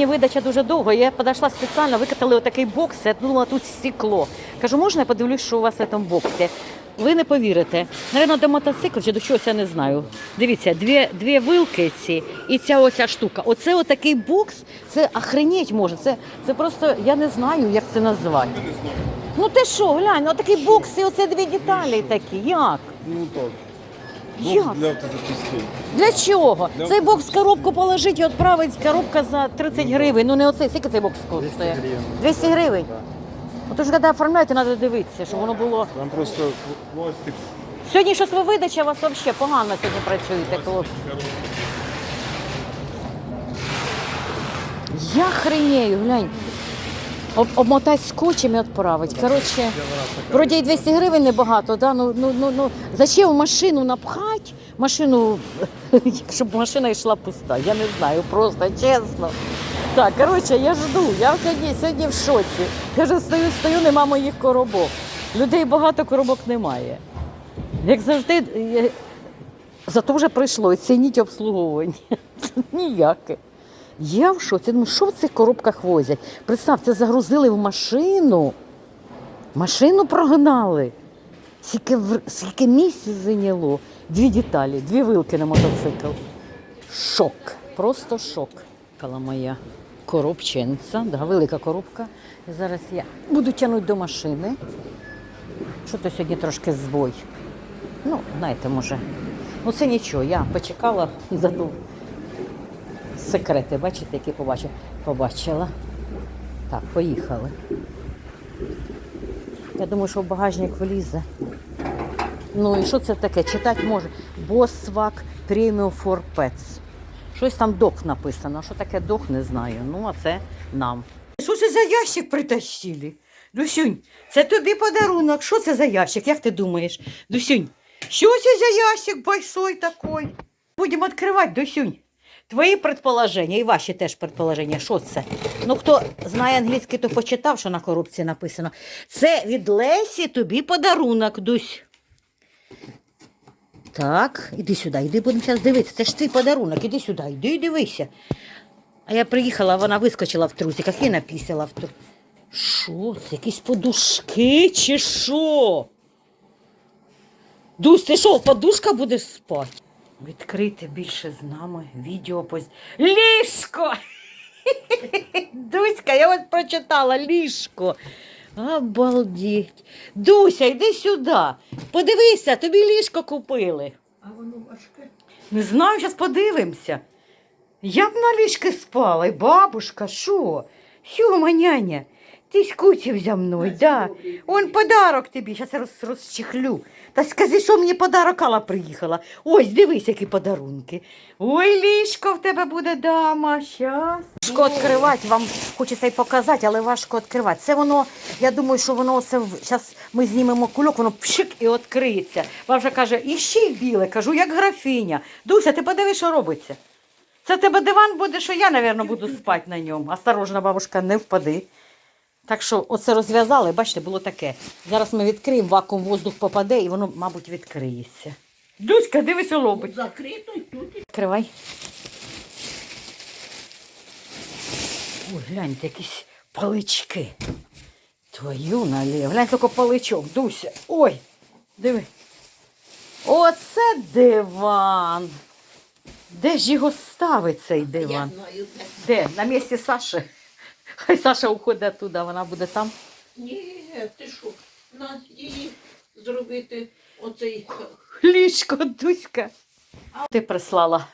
Мені видача дуже довго. Я підійшла спеціально, викатали отакий бокс, я думала, тут стекло. Кажу, можна я подивлюсь, що у вас в цьому боксі? Ви не повірите. Наверно, до мотоцикла чи до чогось я не знаю. Дивіться, дві, дві вилки ці і ця оця штука. Оце отакий бокс, це охренеть може. Це, це просто я не знаю, як це назвати. Ну ти що, глянь, отакий бокс і оце дві деталі такі. Як? Ну так. Як? Для автозапчастей. Для чого? Для Цей бокс в коробку положить і відправить коробка за 30 гривень. Ну не оцей, скільки цей бокс коштує? гривень. 200 гривень? Отож, коли оформляєте, треба дивитися, щоб воно було. Там просто пластик. Сьогодні щось ви видача, у вас взагалі погано сьогодні працюєте, хлопці. Я хренею, глянь. Об, обмотати скотчем і відправить. Коротше, вроді і 200 гривень небагато, да? ну, ну, ну, ну, зачем машину напхати, машину, щоб машина йшла пуста. Я не знаю, просто чесно. Так, коротше, я жду. Я сьогодні, сьогодні в шоці. Я вже стою, стою, нема моїх коробок. Людей багато коробок немає. Як завжди, зато вже прийшло оцініть обслуговування. Ніяке. Я в шоці. Думаю, що в цих коробках возять? Представ, це загрузили в машину. Машину прогнали. Скільки, скільки місця зайняло. Дві деталі, дві вилки на мотоцикл. Шок. Просто шок. Кала моя коробчинця, да, велика коробка. Зараз я буду тягнути до машини. Що то сьогодні трошки збой. Ну, знаєте, може. Ну це нічого, я почекала і зато секрети, бачите, які побачила. Побачила. Так, поїхали. Я думаю, що в багажник влізе. Ну і що це таке? Читати може. Босвак Premium for Pets. Щось там док написано. Що таке док, не знаю. Ну, а це нам. Що це за ящик притащили? Дусюнь, це тобі подарунок. Що це за ящик? Як ти думаєш? Дусюнь, що це за ящик большой такой? Будемо відкривати, Дусюнь. Твої предположення і ваші теж предположення. Що це? Ну, хто знає англійський, то почитав, що на коробці написано. Це від Лесі тобі подарунок, Дусь. Так, іди сюди, іди, будемо зараз дивитися. Це ж твій подарунок, іди сюди, іди і дивися. А я приїхала, вона вискочила в трусиках і напісила в трусиках. Що це? Якісь подушки чи що? Дусь, ти що, подушка будеш спати? Відкрити більше з нами відео поз... Ліжко! Дуська, я от прочитала ліжко. Обалдеть. Дуся, йди сюди. Подивися, тобі ліжко купили. А воно важке. Не знаю, зараз подивимося. Я б на ліжки спала, і бабушка, що? Сьома няня, ти скучив за мною, да? Он подарок тобі, зараз роз, розчехлю. Та скажи, що мені подарок Алла приїхала. Ось, дивись, які подарунки. Ой, ліжко в тебе буде дама, щас. Важко відкривати, вам хочеться й показати, але важко відкривати. Це воно, я думаю, що воно все, зараз ми знімемо кульок, воно пшик і відкриється. Бабжа каже, іще й біле, кажу, як графіня. Дуся, ти подиви, що робиться. Це в тебе диван буде, що я, мабуть, буду спати на ньому. Осторожно, бабушка, не впади. Так що оце розв'язали, бачите, було таке. Зараз ми відкриємо, вакуум воздух попаде і воно, мабуть, відкриється. Дуська, дивись, що робиться. Закрито і тут. Відкривай. Ой, гляньте, якісь палички. Твою наліво. Глянь, тільки паличок, Дуся. Ой, диви. Оце диван. Де ж його ставить цей Я диван? Де? На місці Саші. Хай Саша уходить туди, вона буде там. Ні, ти що? На її зробити оцей. Ліжко, Дуська. Ти прислала,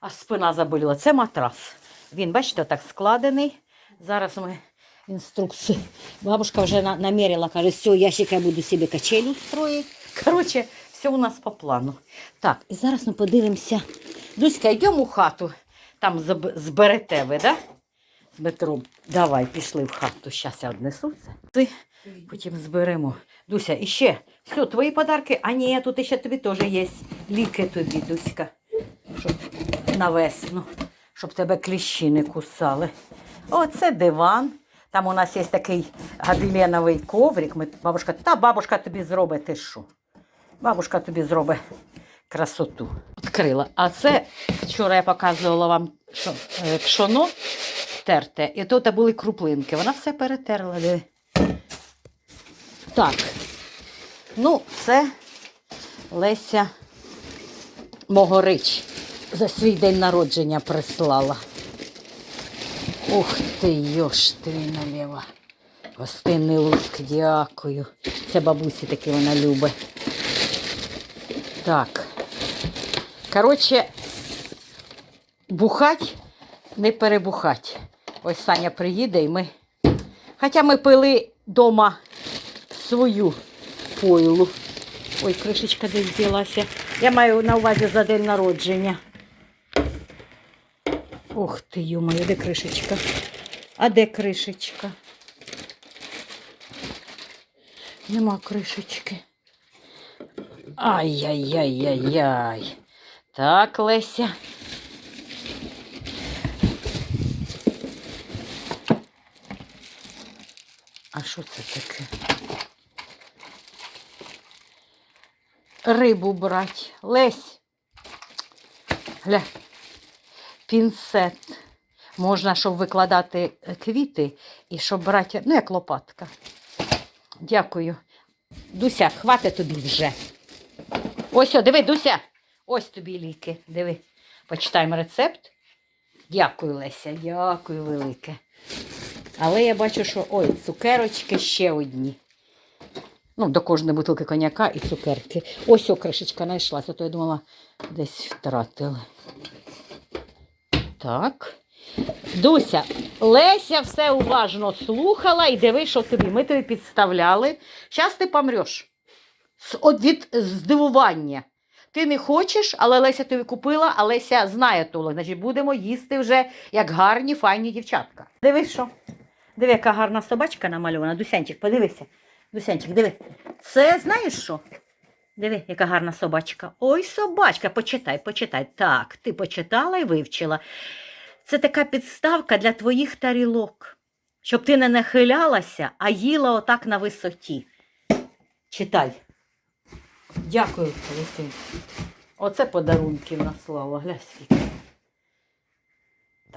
а спина заболіла. Це матрас. Він, бачите, так складений. Зараз ми інструкцію. Бабушка вже на- намірила, каже, ящика я буду собі качелю строїти. Коротше, все у нас по плану. Так, і зараз ми подивимося. Дуська, йдемо у хату. Там зберете ви, да? З метром. Давай, пішли в хату. Зараз я однесу це. Ти потім зберемо. Дуся, іще. Все, твої подарки. А ні, тут ще тобі теж є. Ліки тобі, Дуська. Щоб на весну, щоб тебе кліщі не кусали. Оце диван. Там у нас є такий гадиленовий коврик. Ми, бабушка, та бабушка тобі зробить ти що? Бабушка тобі зробить красоту. Відкрила. А це вчора я показувала вам е, пшоно. Терте. І тут були круплинки. Вона все перетерла. Так. Ну, це Леся Могорич за свій день народження прислала. Ух ти, йош ти наліва. Гостинний лук, дякую. Це бабусі таки вона любить. Так. Коротше, бухать, не перебухать. Ось Саня приїде і ми. Хоча ми пили вдома свою пойлу. Ой, кришечка десь ділася. Я маю на увазі за день народження. Ух ти, йомаю, де кришечка? А де кришечка? Нема кришечки. Ай-яй-яй-яй-яй. Так, Леся. Що це таке? Рибу брать. Лесь. Гля. Пінцет. Можна, щоб викладати е, квіти і щоб брати, ну, як лопатка. Дякую. Дуся, хватить тобі вже. Ось, о, диви, Дуся. Ось тобі ліки. Диви. Почитаємо рецепт. Дякую, Леся, дякую велике. Але я бачу, що ой, цукерочки ще одні. Ну, до кожної бутилки коньяка і цукерки. Ось о, кришечка знайшлася, то я думала, десь втратили. Так. Дуся, Леся все уважно слухала і диви, що тобі. Ми тобі підставляли. Зараз ти помреш. Від здивування. Ти не хочеш, але Леся тобі купила, а Леся знає толок. Значить, будемо їсти вже як гарні, файні дівчатка. Диви, що? Диви, яка гарна собачка намальована. Дусянчик, подивися. Дусянчик, диви. Це знаєш що? Диви, яка гарна собачка. Ой, собачка, почитай, почитай. Так, ти почитала і вивчила. Це така підставка для твоїх тарілок, щоб ти не нахилялася, а їла отак на висоті. Читай. Дякую, Лисин. Оце подарунки наслала. Скільки.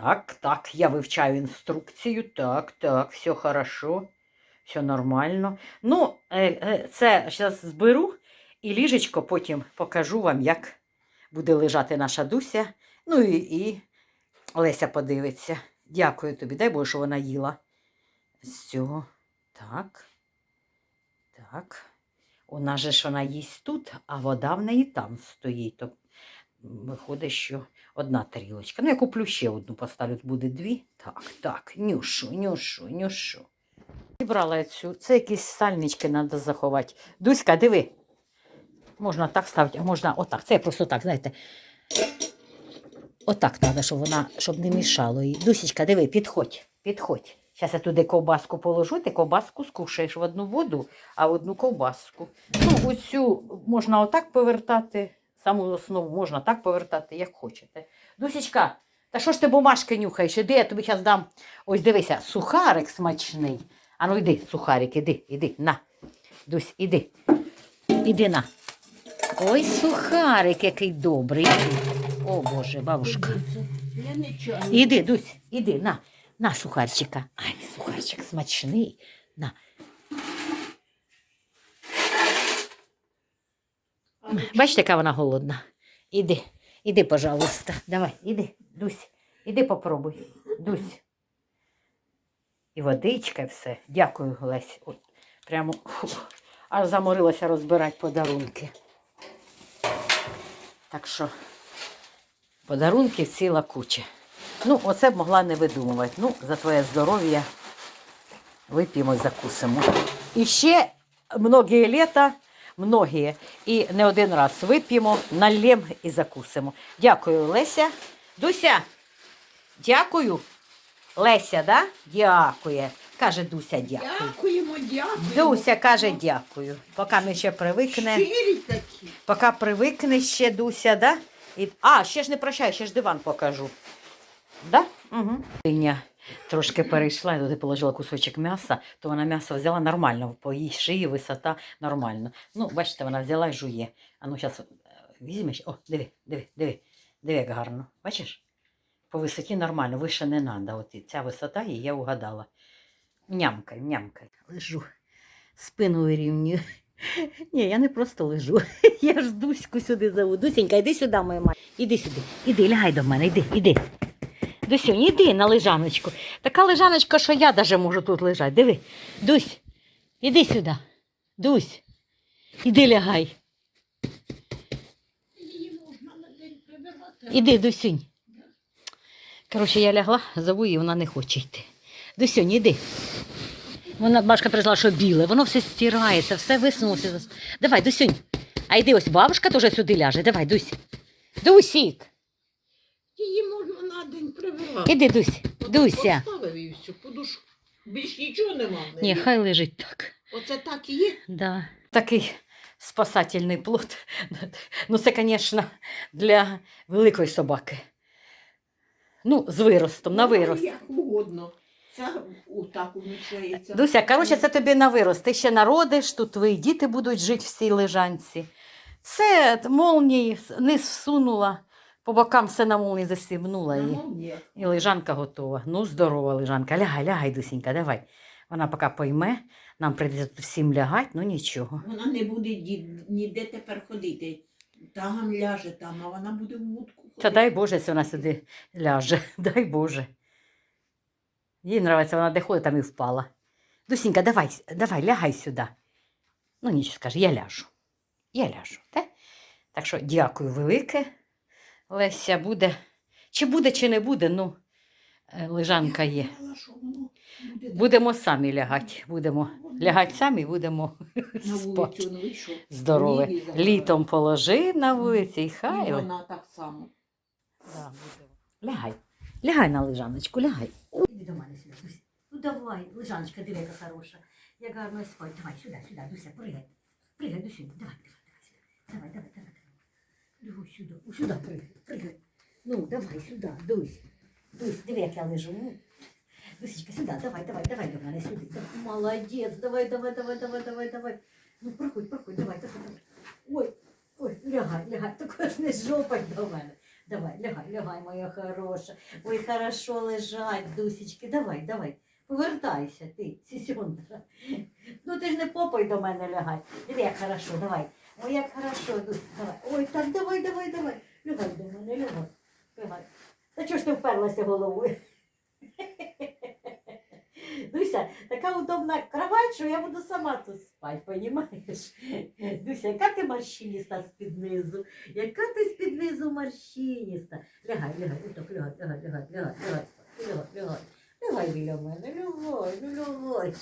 Так, так, я вивчаю інструкцію. Так, так, все хорошо, все нормально. Ну, е, е, це зараз зберу і ліжечко потім покажу вам, як буде лежати наша Дуся. Ну і, і Леся подивиться. Дякую тобі. Дай Боже, що вона їла. З цього. Так. Так. У нас же ж вона їсть тут, а вода в неї там стоїть. Виходить, що одна тарілочка. Ну, я куплю ще одну, поставлю, буде дві. Так, так, нюшу, нюшу, нюшу. Зібрала цю. Це якісь сальнички треба заховати. Дуська, диви. Можна так ставити, а можна отак. Це просто так, знаєте. Отак треба, щоб вона, щоб не мішало їй. Дусічка, диви, підходь, підходь. Зараз я туди ковбаску положу, ти ковбаску скушаєш в одну воду, а в одну ковбаску. Ну, оцю можна отак повертати, саму основу можна так повертати, як хочете. Дусічка, та що ж ти бумажки нюхаєш? Іди, я тобі зараз дам. Ось дивися, сухарик смачний. А ну йди, сухарик, іди, іди, на. Дусь, іди. Іди на. Ой, сухарик, який добрий. О Боже, бабушка. Я. Іди, Дусь, іди, на, на сухарчика. Ай, сухарчик смачний. На. Бачите, яка вона голодна. Іди, іди, пожалуйста. Давай, іди, Дусь, іди попробуй. Дусь. І водичка, і все. Дякую, Лесь. От, прямо аж заморилася розбирати подарунки. Так що подарунків ціла куча. Ну, оце б могла не видумувати. Ну, за твоє здоров'я вип'ємо закусимо. І ще многі літа, многі, і не один раз вип'ємо, налєм і закусимо. Дякую, Леся. Дуся, дякую. Леся, да? Дякує. Каже Дуся, дякую. Дякуємо, дякуємо. Дуся каже дякую. Поки ми ще привикне. Щирі такі. Поки привикне ще Дуся, да? І... А, ще ж не прощай, ще ж диван покажу. Да? Угу. Трошки перейшла, я туди положила кусочок м'яса, то вона м'ясо взяла нормально, по її шиї висота нормально. Ну, бачите, вона взяла і жує. А ну, зараз візьмеш. О, диви, диви, диви, диви, як гарно. Бачиш? По висоті нормально, вище не треба. От ця висота, і я угадала. Нямкай, нямкай. Лежу, спину вирівнюю. Ні, я не просто лежу. Я ж Дуську сюди зову. Дусенька, йди сюди, моя мать. Іди сюди. Іди, лягай до мене, іди, іди. Дусюнь, іди на лежаночку. Така лежаночка, що я даже можу тут лежати. Диви. Дусь, іди сюди. Дусь, іди лягай. Іди, Дусюнь. Коротше, я лягла, зову її, вона не хоче йти. Дусюнь, іди. Вона бабушка прийшла, що біле, воно все стирається, все висунулося. Давай, Дусюнь. А йди ось бабушка теж сюди ляже. Давай, Дусь. Дусік. Її день прибирати. Іди, Дусь. Дуся. Поставив і все, подушку. Більш нічого нема в Ні, хай лежить так. Оце так і є. Да. Такий спасательний плод. Ну, це, звісно, для великої собаки. Ну, з виростом, на Ну, вирост. Як угодно. Це отак умічається. Дуся, коротше, це тобі на вирост. Ти ще народиш, тут твої діти будуть жити в цій лежанці. Це молнії низ всунула, по бокам все на молнії застібнула. І, і лежанка готова. Ну, здорова лежанка. Лягай, лягай, Дусінька, давай. Вона поки пойме, нам прийдеться тут всім лягати, ну нічого. Вона не буде ді- ніде тепер ходити. Там ляже там, а вона буде в будку ходити. Та дай Боже, якщо вона сюди ляже. Дай Боже. Їй подобається, вона де ходить, там і впала. Дусінька, давай, давай, лягай сюди. Ну, нічого скаже, я ляжу. Я ляжу. Те? Так що дякую велике. Леся буде. Чи буде, чи не буде, ну, е, лежанка є. Будемо самі лягати. Будемо лягати самі, будемо спати. вийшов. Здорове. Літом положи на вулиці і хай. Вона так само. Лягай. Лягай на лежаночку, лягай. Іди до мене сюди. Ну давай, лежаночка, диви, яка хороша. Як гарно спать. Давай сюди, сюди, Дуся, пригай. Пригай, Дуся, давай, давай, давай. Давай, давай, давай, Давай сюди, сюди пригай, пригай. Ну, давай сюди, Дусь. Дусь, диви, як я лежу. Дусечка, сюди, давай, давай, давай до мене сюди. Молодець, давай, давай, давай, давай, давай, давай. Ну, проходь, проходь, давай, давай, давай. Ой, ой, лягай, лягай, також не жопай до мене. Давай, лягай, лягай, моя хороша. Ой, хорошо лежать, Дусечки, давай, давай. Повертайся, ти, сісюндра. Ну ти ж не попой до мене лягай. Диви, як хорошо, давай. Ой, як хорошо, давай. Ой, так, давай, давай, давай. Лягай до мене, лягай. Лягай. Та чого ж ти вперлася головою? Дуся, така удобна кровать, що я буду сама тут спати, понімаєш? Дуся, яка ти морщиніста з-під низу? Яка ти з-під низу морщиніста? Лягай, лягай, отак, лягай, лягай, лягай, лягай, лягай, лягай. Лягай біля мене, лягай, ну лягай.